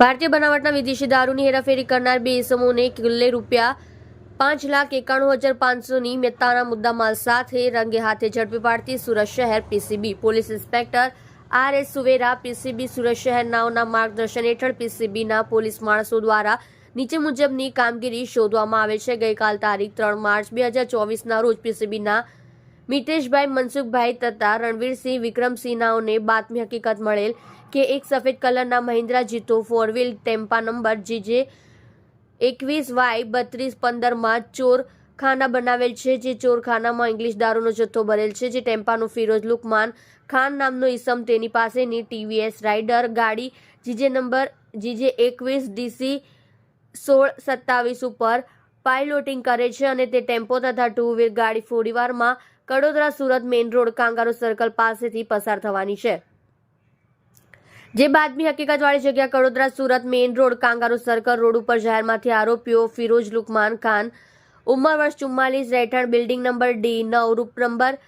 ભારતીય બનાવટના વિદેશી દારૂની હેરાફેરી કરનાર બે ઇસમોને કિલ્લે રૂપિયા પાંચ લાખ એકાણું હજાર પાંચસોની મેત્તાના મુદ્દામાલ સાથે રંગે હાથે ઝડપી પાડતી સુરત શહેર PCB. Police inspector R S Suvera PCB Surat શહેર નાઓના માર્ગદર્શન હેઠળ પીસીબીના પોલીસ માણસો દ્વારા નીચે મુજબની કામગીરી શોધવામાં આવે છે. ગઈકાલ તારીખ ત્રણ માર્ચ બે હજાર ચોવીસના રોજ પીસીબીના મિતેશભાઈ, મનસુખભાઈ તથા રણવીરસિંહ વિક્રમસિંહનાઓને બાતમી હકીકત મળેલ કે એક સફેદ કલરના મહિન્દ્રા જીતો ફોર વ્હીલ ટેમ્પા નંબર, જીજે એકવીસ વાય બત્રીસ પંદરમાં ચોરખાના બનાવેલ છે, જે ચોરખાનામાં ઇંગ્લિશ દારૂનો જથ્થો ભરેલ છે, જે ટેમ્પાનો ફિરોજ લુકમાન ખાન નામનો ઈસમ તેની પાસેની ટીવીએસ રાઇડર ગાડી, જીજે નંબર, જીજે એકવીસ ડીસી સોળ સત્તાવીસ ઉપર પાઇલોટિંગ કરે છે અને તે ટેમ્પો તથા ટુ વ્હીલ ગાડી થોડીવારમાં Kadodara Surat main road kangaroo circle પાસેથી પસાર થવાની છે. જે બાદમી હકીકતવાળી જગ્યા Kadodara Surat main road kangaroo circle road ઉપર જાહેરમાંથી આરોપીઓ ફિરોજ લુકમાન ખાન, ઉંમર વર્ષ ચુમ્માલીસ, રહેઠાણ બિલ્ડિંગ નંબર ડી નવ, રૂપ નંબર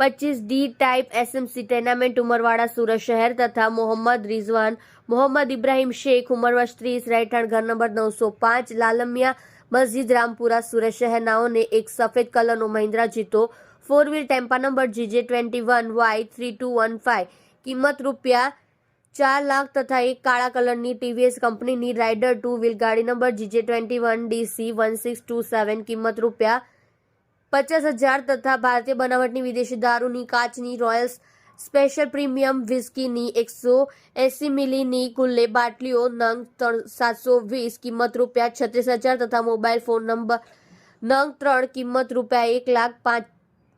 પચીસ D type SMC tenement Umarwada Surat શહેર તથા મોહમ્મદ રિઝવાન, મોહમ્મદ ઇબ્રાહિમ શેખ, ઉંમર વર્ષ ત્રીસ, રહેઠાણ ઘર નંબર નવસો પાંચ, લાલમિયા મસ્જિદ રામપુરા સુરત શહેરનાઓને એક સફેદ કલરનો Mahindra Jeeto four wheel ટેમ્પા number GJ twenty one Y three two one five કિંમત રૂપિયા ચાર લાખ તથા એક કાળા કલરની ટીવીએસ કંપનીની રાઇડર ટુ વ્હીલ ગાડી number GJ twenty one DC one six two seven કિંમત રૂપિયા પચાસ હજાર તથા ભારતીય બનાવટની વિદેશી દારૂની કાચની રોયલ્સ સ્પેશિયલ પ્રીમિયમ વિસ્કીની એકસો એસી મિલીની કુલ્લે બાટલીઓ નંગ સાતસો વીસ કિંમત રૂપિયા છત્રીસ હજાર તથા મોબાઈલ ફોન નંબર નંગ ત્રણ કિંમત રૂપિયા એક લાખ પાંચ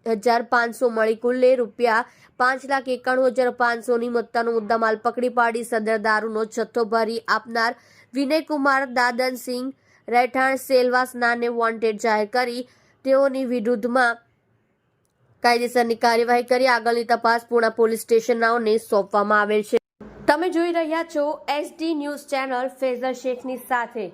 હજાર પાંચસો મળી કુલ્લે રૂપિયા પાંચ લાખ એકાણું હજાર પાંચસોની મત્તાનો મુદ્દામાલ પકડી પાડી સદર દારૂનો જથ્થો ભરી આપનાર વિનયકુમાર દાદનસિંહ રહેઠાણ સેલવાસનાને વોન્ટેડ જાહેર કરી. તેઓની વિરુદ્ધમાં કાયદેસરની કાર્યવાહી કરી. આગળની તપાસ પૂણા પોલીસ સ્ટેશનનાઓને સોંપવામાં આવેલ છે. તમે જોઈ રહ્યા છો એસડી ન્યૂઝ ચેનલ ફેઝર શેખની સાથે.